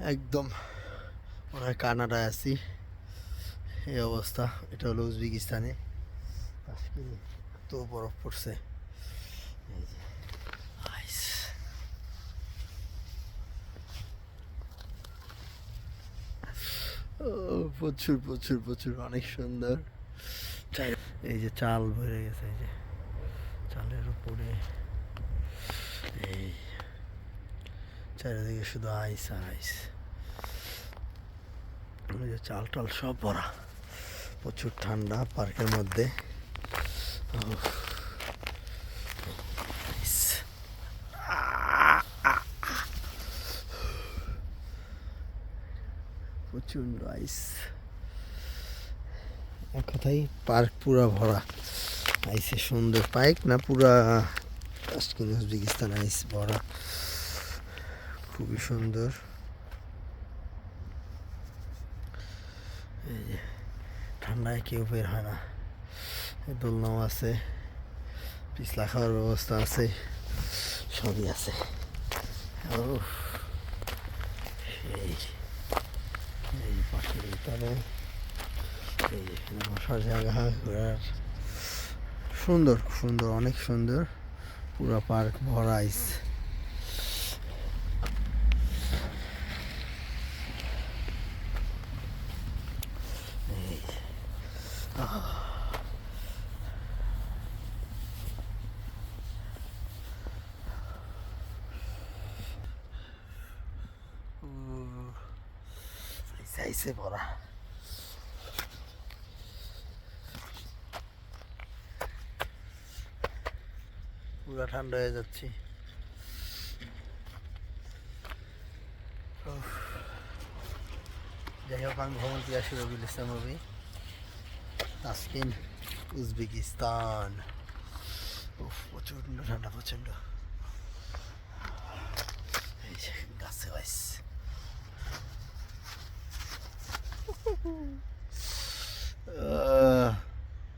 একদম মনে হয় কানাডায় আছি। এই অবস্থা, এটা হলো উজবেকিস্তানে। তো বরফ পড়ছে। প্রচুর প্রচুর প্রচুর, অনেক সুন্দর। এই যে চাল ভরে গেছে, এই যে। চালের উপরে এই চারিদিকে শুধু আইস আর আইস যে চাল টাল সব ভরা। প্রচুর ঠান্ডা পার্কের মধ্যে। উফ। আইস। এক কথাই পার্ক পুরা ভরা। আইসে সুন্দর পাইক না পুরা তাসকিন উজবেকিস্তান আইস ভরা। খুবই সুন্দর। এই যে, ঠান্ডায় কেউ বের হয় না। এই দোলনাও আছে, পিছলা খাওয়ার ব্যবস্থা আছে, সবই আছে। সেই এই পাখির ভিতরে, এই বসার জায়গা, ঘোরার। সুন্দর সুন্দর, অনেক সুন্দর। পুরো পার্ক ভরা আইস এই যে, আইসে ভরা পুরো ঠান্ডা হয়ে যাচ্ছি। যাই হোক আমি ভ্রমণ পিয়াসী রবিউল ইসলাম রবি তাসকিন উজবেকিস্তান। প্রচণ্ড ঠান্ডা প্রচণ্ড।